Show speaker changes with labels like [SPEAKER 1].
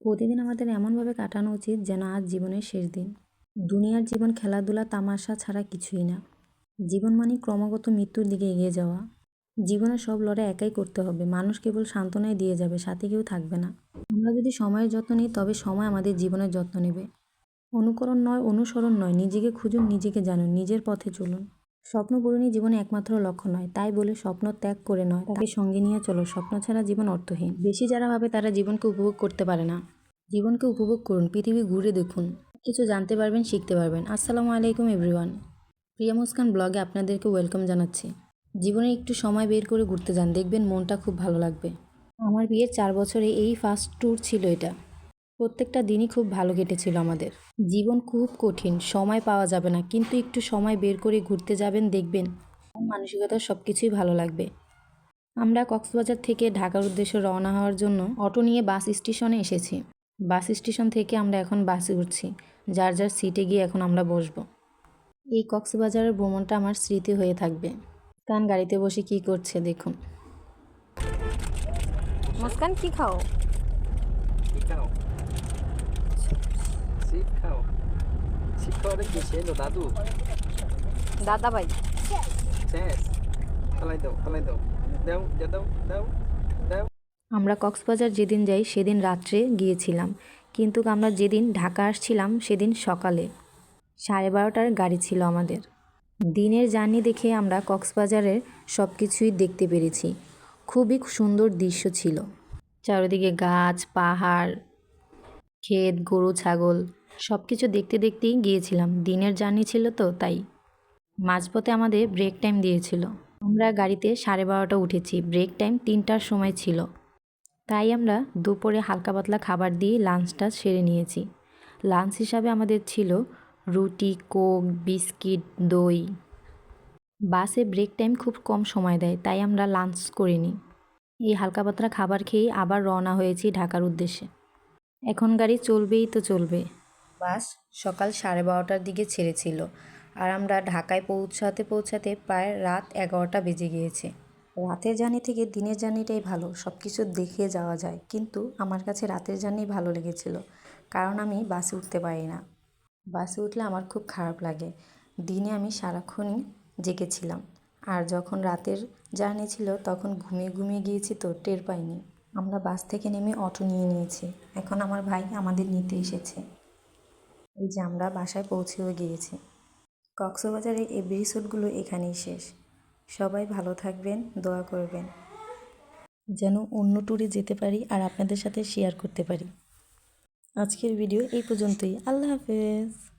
[SPEAKER 1] প্রতিদিন আমাদের এমনভাবে কাটানো উচিত যেন আজ জীবনের শেষ দিন। দুনিয়ার জীবন, খেলাধুলা, তামাশা ছাড়া কিছুই না। জীবন মানে ক্রমাগত মৃত্যুর দিকে এগিয়ে যাওয়া। জীবনের সব লড়াই একাই করতে হবে। মানুষ কেবল সান্ত্বনাই দিয়ে যাবে, সাথে কেউ থাকবে না। আমরা যদি সময়ের যত্ন নিই, তবে সময় আমাদের জীবনের যত্ন নেবে। অনুকরণ নয়, অনুসরণ নয়। নিজেকে খুঁজুন, নিজেকে জানুন, নিজের পথে চলুন। স্বপ্ন পূরণই জীবনে একমাত্র লক্ষ্য নয়, তাই বলে স্বপ্ন ত্যাগ করে নয়। তাকে সঙ্গে নিয়ে চলো, স্বপ্ন ছাড়া জীবন অর্থহীন। বেশি যারা ভাবে তারা জীবনকে উপভোগ করতে পারে না। জীবনকে উপভোগ করুন, পৃথিবী ঘুরে দেখুন। কিছু জানতে পারবেন, শিখতে পারবেন। আসসালামু আলাইকুম, এভরিওয়ান। প্রিয়া মুস্কান ব্লগে আপনাদেরকে ওয়েলকাম জানাচ্ছি। জীবনে একটু সময় বের করে ঘুরতে যান, দেখবেন মনটা খুব ভালো লাগবে। আমার বিয়ের চার বছরে এই ফার্স্ট ট্যুর ছিল এটা। প্রত্যেকটা দিনই খুব ভালো কেটেছিল আমাদের। জীবন খুব কঠিন সময় পাওয়া যাবে না কিন্তু একটু সময় বের করে ঘুরতে যাবেন দেখবেন মানসিকতা সব কিছুই ভালো লাগবে। আমরা কক্সবাজার থেকে ঢাকার উদ্দেশ্যে রওনা হওয়ার জন্য অটো নিয়ে বাস স্টেশনে এসেছি। বাস স্টেশন থেকে আমরা এখন বাসে উঠছি যার যার সিটে গিয়ে এখন আমরা বসবো। এই কক্সবাজারের ভ্রমণটা আমার স্মৃতি হয়ে থাকবে। কান গাড়িতে বসে কি করছে দেখুন।
[SPEAKER 2] মুস্কান কি খাও?
[SPEAKER 3] শিখাও শিখাও শিখাওটা কি ছিল দাদু
[SPEAKER 2] দাদা। ভাই
[SPEAKER 3] শেষ। ফেলাই দাও ফেলাই দাও। দাও দাও দাও দাও।
[SPEAKER 1] আমরা কক্সবাজার যেদিন যাই সেদিন রাত্রে গিয়েছিলাম। কিন্তু আমরা যেদিন ঢাকা আসছিলাম সেদিন সকালে। সাড়ে বারোটার গাড়ি ছিল আমাদের। দিনের জার্নি দেখে আমরা কক্সবাজারের সব কিছুই দেখতে পেরেছি। খুবই সুন্দর দৃশ্য ছিল। চারিদিকে গাছ পাহাড় ক্ষেত, গরু, ছাগল সব কিছু দেখতে দেখতেই গিয়েছিলাম। দিনের জার্নি ছিল তো, তাই। মাঝপথে আমাদের ব্রেক টাইম দিয়েছিল। আমরা গাড়িতে সাড়ে বারোটা উঠেছি। ব্রেক টাইম তিনটার সময় ছিল। তাই আমরা দুপুরে হালকা পাতলা খাবার দিয়ে লাঞ্চটা সেরে নিয়েছি। লাঞ্চ হিসাবে আমাদের ছিল রুটি, কোক, বিস্কিট, দই। বাসে ব্রেক টাইম খুব কম সময় দেয়, তাই আমরা লাঞ্চ করিনি। এই হালকা পাতলা খাবার খেয়েই আবার রওনা হয়েছি ঢাকার উদ্দেশ্যে। এখন গাড়ি চলবেই তো চলবে। বাস সকাল সাড়ে বারোটার দিকে ছেড়েছিল আর আমরা ঢাকায় পৌঁছাতে পৌঁছাতে প্রায় রাত এগারোটা বেজে গিয়েছে। রাতের জার্নি থেকে দিনের জার্নিটাই ভালো সব কিছু দেখে যাওয়া যায়, কিন্তু আমার কাছে রাতের জার্নি ভালো লেগেছিল, কারণ আমি বাসে উঠতে পারি না। বাসে উঠলে আমার খুব খারাপ লাগে, দিনে আমি সারাক্ষণই জেগেছিলাম, আর যখন রাতের জার্নি ছিল তখন ঘুমিয়ে ঘুমিয়ে গিয়েছি তো টের পাইনি। আমরা বাস থেকে নেমে অটো নিয়ে নিয়েছি। এখন আমার ভাই আমাদের নিতে এসেছে। এই যে আমরা বাসায় পৌঁছেও গিয়েছি। কক্সবাজারের এই এপিসোডগুলো এখানেই শেষ। সবাই ভালো থাকবেন, দোয়া করবেন। যেন অন্য ট্যুরে যেতে পারি আর আপনাদের সাথে শেয়ার করতে পারি। আজকের ভিডিও এই পর্যন্তই। আল্লাহ হাফেজ।